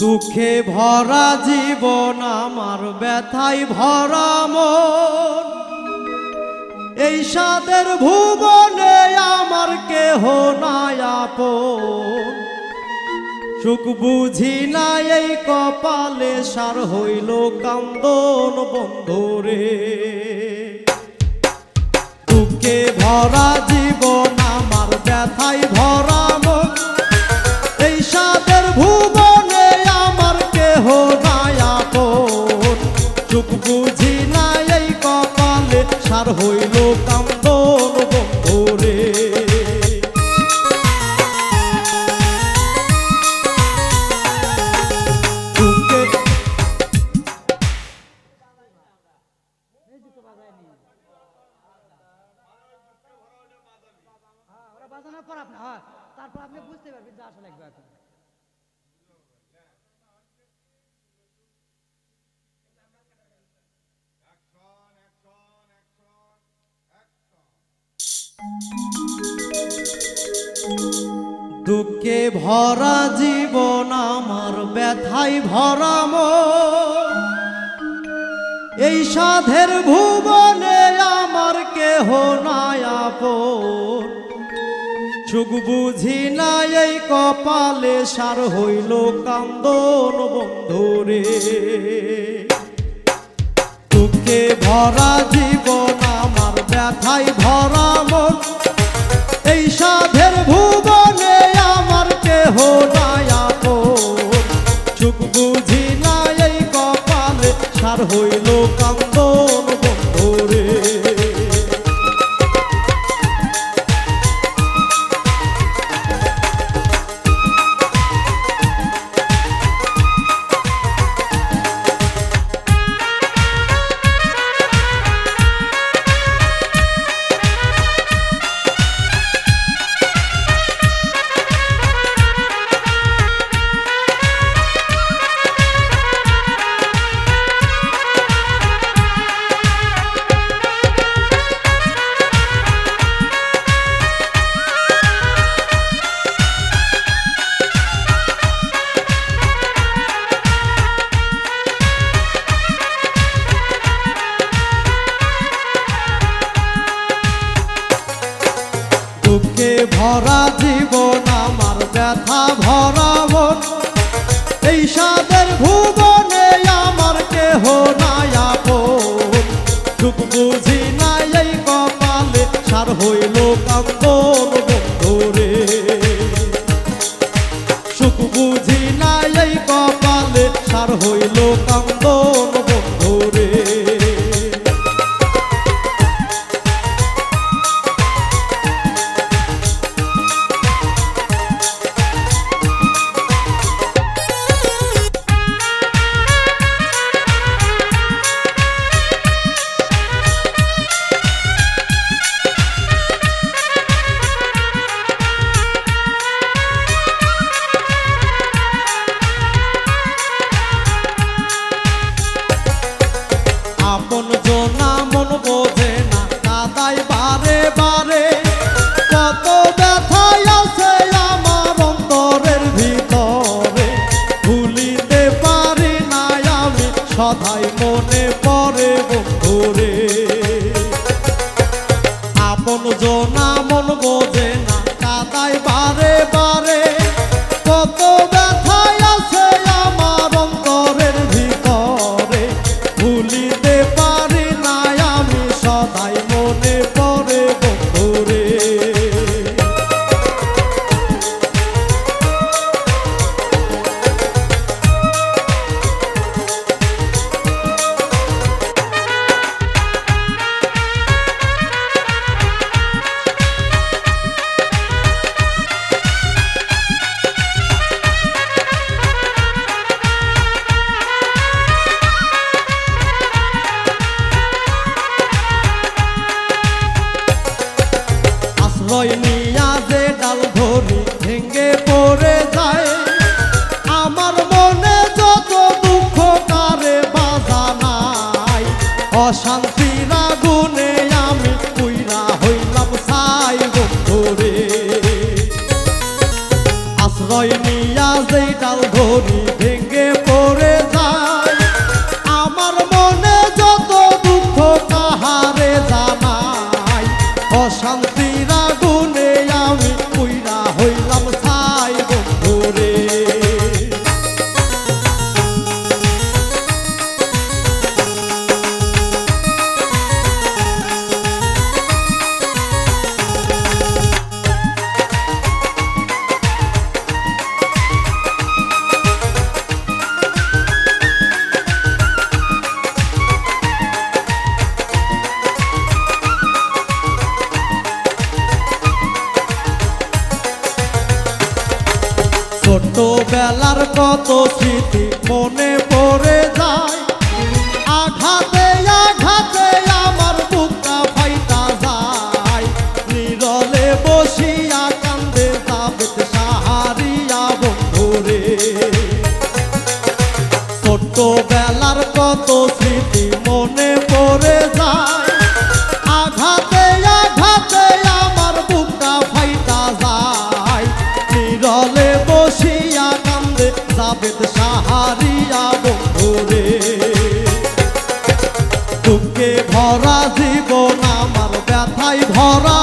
দুঃখে ভরা জীবন আমার ব্যথায় ভরা মন। এই সাদের ভুবনে আমার কেহ নাই আপন। সুখ বুঝি না এই কপালে, সার হইল কান্দন বন্ধুরে। দুঃখে ভরা জীবন আপনি হ্যাঁ তারপর আপনি বুঝতে পারবেন যে আসলে একবার দুঃখে ভরা জীবন আমার, ব্যথায় ভরা মন। এই সাধের ভুবনে সুখ বুঝি না এই কপালে, সার হইল কান্দন বন্ধুরে দুঃখে ভরা জীবন, আমার ব্যথায় ভরা মন, এই সাধের ভুবনে দুঃখে ভরা জীবন, আমার ব্যথা ভরা মন। এই সাদের ভুবনে আমার কেহ নাই আপন। দুঃখ বুঝি নাই এই কপালে, সার হইল কান্দন কাদাই বারে আশ্রয় নিয়া যে ডাল ধরি ভেঙ্গে পড়ে যায়। আমার মনে যত দুঃখ কারে বাজা নাই। অশান্তির আগুনে আমি পুইরা হইলাম সাই বন্ধুরে আশ্রয় নিয়া যেই ডাল ধরি ছোট্টবেলার কত স্মৃতি মনে পড়ে যায়। সাবেদ সাহারিয়া বন্ধুরে। বুকে ভরা জীবন আমার ব্যথায় ভরা